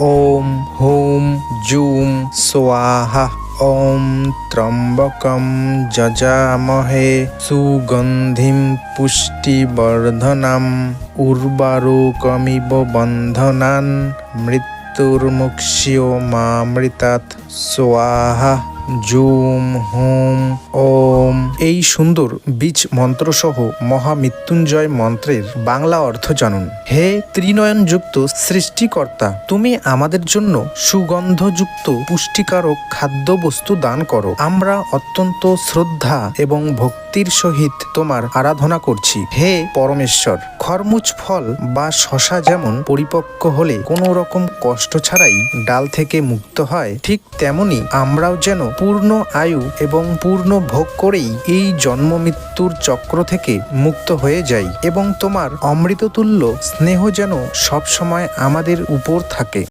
ওম হুম zoom স্বাহা ওম ত্রম্বকম যজামহে সুগন্ধিম পুষ্টিবর্ধনম উর্বারুকমিব বন্ধনান মৃত্যুর্মুক্ষ্যো মামৃতাৎ স্বাহা zoom, হুম, ওম এই সুন্দর বীজ মন্ত্রসহ মহামৃত্যুঞ্জয় মন্ত্রের বাংলা অর্থ জানুন। হে ত্রিনয়নযুক্ত সৃষ্টিকর্তা, তুমি আমাদের জন্য সুগন্ধযুক্ত পুষ্টিকারক খাদ্যবস্তু দান করো। আমরা অত্যন্ত শ্রদ্ধা এবং ভক্তির সহিত তোমার আরাধনা করছি। হে পরমেশ্বর, খরমুজ ফল বা শশা যেমন পরিপক্ক হলে কোনো রকম কষ্ট ছাড়াই ডাল থেকে মুক্ত হয়, ঠিক তেমনি আমরাও যেন পূর্ণ আয়ু এবং পূর্ণ ভোগ করেই এই জন্ম মৃত্যুর চক্র থেকে মুক্ত হয়ে যাই এবং তোমার অমৃততুল্য স্নেহ যেন সবসময় আমাদের উপর থাকে।